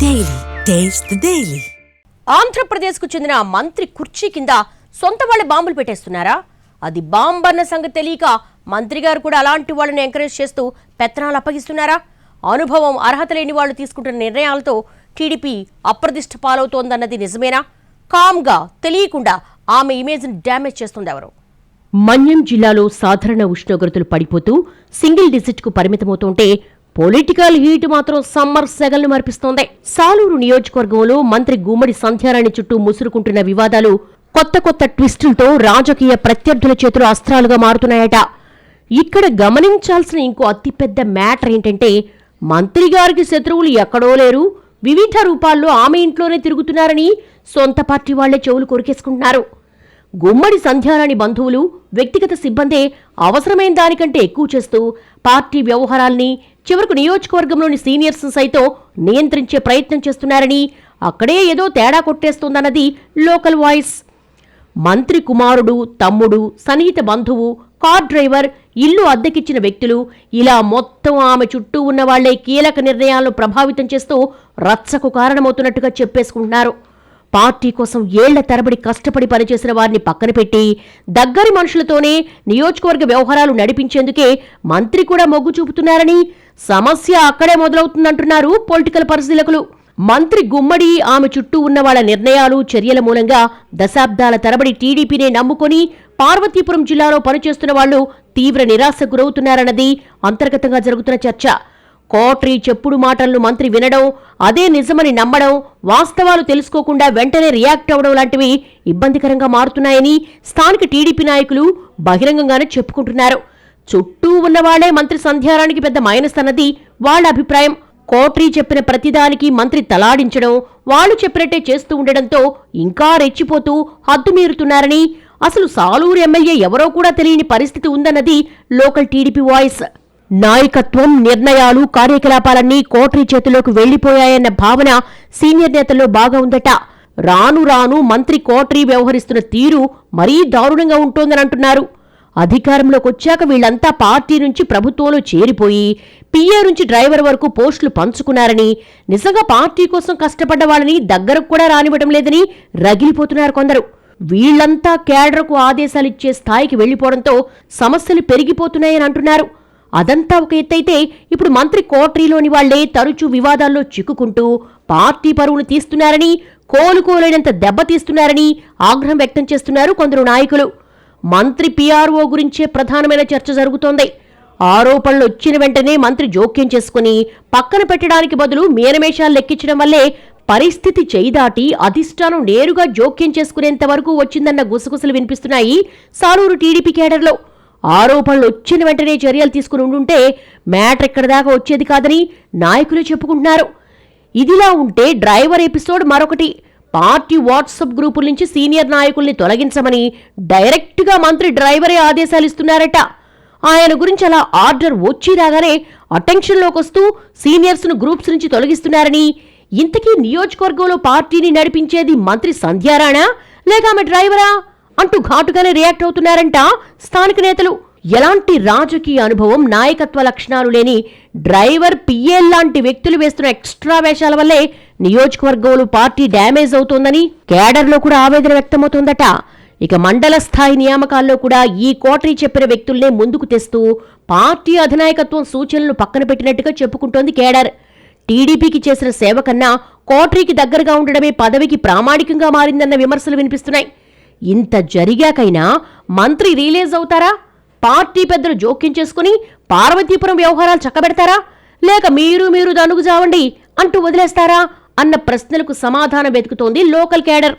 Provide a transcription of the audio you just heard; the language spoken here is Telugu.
Daily. Taste the Daily. ఆంధ్రప్రదేశ్కు చెందిన మంత్రి కుర్చీ కింద సొంత వాళ్ళ బాంబులు పెట్టేస్తున్నారా అది బాంబ్ అన్న సంగతి తెలియక మంత్రి గారు కూడా అలాంటి వాళ్ళని ఎంకరేజ్ చేస్తూ పెత్తనాలు అప్పగిస్తున్నారా అనుభవం అర్హత లేని వాళ్ళు తీసుకుంటున్న నిర్ణయాలతో టీడీపీ అప్రదిష్ట పాలవుతోందన్నది నిజమేనా కామ్గా తెలియకుండా ఆమె ఇమేజ్ని డ్యామేజ్ చేస్తుంది ఎవరు మన్యం జిల్లాలో సాధారణ ఉష్ణోగ్రతలు పడిపోతూ సింగిల్ డిజిట్కు పరిమితమవుతుంటే పొలిటికల్ హీట్ మాత్రం సమ్మర్ సెగల్ని మరిపిస్తోంది. సాలూరు నియోజకవర్గంలో మంత్రి గుమ్మడి సంధ్యారాణి చుట్టూ ముసురుకుంటున్న వివాదాలు కొత్త కొత్త ట్విస్టులతో రాజకీయ ప్రత్యర్థుల చేతులు అస్త్రాలుగా మారుతున్నాయట. ఇక్కడ గమనించాల్సిన ఇంకో అతిపెద్ద మ్యాటర్ ఏంటంటే మంత్రి గారికి శత్రువులు ఎక్కడో లేరు వివిధ రూపాల్లో ఆమె ఇంట్లోనే తిరుగుతున్నారని సొంత పార్టీ వాళ్ళే చెవులు కొరికేసుకుంటున్నారు. గుమ్మడి సంధ్యారాణి బంధువులు వ్యక్తిగత సిబ్బందే అవసరమైన దానికంటే ఎక్కువ చేస్తూ పార్టీ వ్యవహారాల్ని చివరకు నియోజకవర్గంలోని సీనియర్స్ సైతం నియంత్రించే ప్రయత్నం చేస్తున్నారని అక్కడే ఏదో తేడా కొట్టేస్తోందన్నది లోకల్ వాయిస్. మంత్రి కుమారుడు తమ్ముడు సన్నిహిత బంధువు కార్ డ్రైవర్ ఇల్లు అద్దెకిచ్చిన వ్యక్తులు ఇలా మొత్తం ఆమె చుట్టూ ఉన్న వాళ్ళే కీలక నిర్ణయాలను ప్రభావితం చేస్తూ రచ్చకు కారణమవుతున్నట్టుగా చెప్పేసుకుంటున్నారు. పార్టీ కోసం ఏళ్ళ తరబడి కష్టపడి పనిచేసిన వారిని పక్కన పెట్టి దగ్గరి మనుషులతోనే నియోజకవర్గ వ్యవహారాలు నడిపించేందుకే మంత్రి కూడా మొగ్గు చూపుతున్నారని సమస్య అక్కడే మొదలవుతుందంటున్నారు పొలిటికల్ పరిశీలకులు. మంత్రి గుమ్మడి ఆమె చుట్టూ ఉన్న వాళ్ళ నిర్ణయాలు చర్యల మూలంగా దశాబ్దాల తరబడి టీడీపీనే నమ్ముకొని పార్వతీపురం జిల్లాలో పనిచేస్తున్న వాళ్ళు తీవ్ర నిరాశకు గురవుతున్నారన్నది అంతర్గతంగా జరుగుతున్న చర్చ. కోట్రీ చెప్పుడు మాటలను మంత్రి వినడం అదే నిజమని నమ్మడం వాస్తవాలు తెలుసుకోకుండా వెంటనే రియాక్ట్ అవ్వడం లాంటివి ఇబ్బందికరంగా మారుతున్నాయని స్థానిక టీడీపీ నాయకులు బహిరంగంగానే చెప్పుకుంటున్నారు. చుట్టూ ఉన్నవాళ్ళే మంత్రి సంధ్యారానికి పెద్ద మైనస్ అన్నది వాళ్ళ అభిప్రాయం. కోట్రీ చెప్పిన ప్రతిదానికి మంత్రి తలాడించడం వాళ్ళు చెప్పినట్టే చేస్తూ ఉండడంతో ఇంకా రెచ్చిపోతూ హద్దు మీరుతున్నారని అసలు సాలూరు ఎమ్మెల్యే ఎవరో కూడా తెలియని పరిస్థితి ఉందన్నది లోకల్ టీడీపీ వాయిస్. నాయకత్వం నిర్ణయాలు కార్యకలాపాలన్నీ కోట్రీ చేతిలోకి వెళ్ళిపోయాయన్న భావన సీనియర్ నేతల్లో బాగా ఉందట. రాను రాను మంత్రి కోట్రీ వ్యవహరిస్తున్న తీరు మరీ దారుణంగా ఉంటోందని అంటున్నారు అధికారంలోకి వచ్చాక వీళ్ళంతా పార్టీ నుంచి ప్రభుత్వంలో చేరిపోయి పిఏ నుంచి డ్రైవర్ వరకు పోస్టులు పంచుకున్నారని నిజంగా పార్టీ కోసం కష్టపడ్డ వాళ్ళని దగ్గరకు కూడా రానివ్వడం లేదని రగిలిపోతున్నారు కొందరు. వీళ్ళంతా కేడర్కు ఆదేశాలిచ్చే స్థాయికి వెళ్ళిపోవడంతో సమస్యలు పెరిగిపోతున్నాయని అంటున్నారు. అదంతా ఒక ఎత్తైతే ఇప్పుడు మంత్రి కోటరీలోని వాళ్ళే తరచూ వివాదాల్లో చిక్కుకుంటూ పార్టీ పరువును తీస్తున్నారని కోలుకోలేనంత దెబ్బతీస్తున్నారని ఆగ్రహం వ్యక్తం చేస్తున్నారు కొందరు నాయకులు. మంత్రి పీఆర్ఓ గురించే ప్రధానమైన చర్చ జరుగుతోంది. ఆరోపణలు వచ్చిన వెంటనే మంత్రి జోక్యం చేసుకుని పక్కన పెట్టడానికి బదులు మీనమేషాలు లెక్కించడం వల్లే పరిస్థితి చేయిదాటి అధిష్టానం నేరుగా జోక్యం చేసుకునేంత వరకు వచ్చిందన్న గుసగుసలు వినిపిస్తున్నాయి సాలూరు టీడీపీ కేడర్లో. ఆరోపణలు వచ్చిన వెంటనే చర్యలు తీసుకుని ఉండుంటే మ్యాటర్ ఎక్కడి దాకా వచ్చేది కాదని నాయకులు చెప్పుకుంటున్నారు. ఇదిలా ఉంటే డ్రైవర్ ఎపిసోడ్ మరొకటి. పార్టీ వాట్సాప్ గ్రూపుల నుంచి సీనియర్ నాయకుల్ని తొలగించమని డైరెక్ట్గా మంత్రి డ్రైవరే ఆదేశాలు ఇస్తున్నారట. ఆయన గురించి అలా ఆర్డర్ వచ్చి రాగానే అటెన్షన్లోకి వస్తూ సీనియర్స్ను గ్రూప్స్ నుంచి తొలగిస్తున్నారని ఇంతకీ నియోజకవర్గంలో పార్టీని నడిపించేది మంత్రి సంధ్యారాణా లేక ఆమె డ్రైవరా? అంటూ ఘాటుగానే రియాక్ట్ అవుతున్నారంట స్థానిక నేతలు. ఎలాంటి రాజకీయ అనుభవం నాయకత్వ లక్షణాలు లేని డ్రైవర్ పిఎల్ లాంటి వ్యక్తులు వేస్తున్న ఎక్స్ట్రా వేషాల వల్లే నియోజకవర్గంలో పార్టీ డ్యామేజ్ అవుతోందని కేడర్లో కూడా ఆవేదన వ్యక్తమవుతోందట. ఇక మండల స్థాయి నియామకాల్లో కూడా ఈ కోటరీ చెప్పిన వ్యక్తుల్నే ముందుకు తెస్తూ పార్టీ అధినాయకత్వం సూచనలు పక్కన పెట్టినట్టుగా చెప్పుకుంటోంది కేడర్. టీడీపీకి చేసిన సేవ కన్నా కోటరీకి దగ్గరగా ఉండడమే పదవికి ప్రామాణికంగా మారిందన్న విమర్శలు వినిపిస్తున్నాయి. ఇంత జరిగాకైనా మంత్రి రిలీజ్ అవుతారా? పార్టీ పెద్దలు జోక్యం చేసుకుని పార్వతీపురం వ్యవహారాలు చక్కబెడతారా? లేక మీరు మీరు దనుగు జావండి అంటూ వదిలేస్తారా? అన్న ప్రశ్నలకు సమాధానం వెతుకుతోంది లోకల్ కేడర్.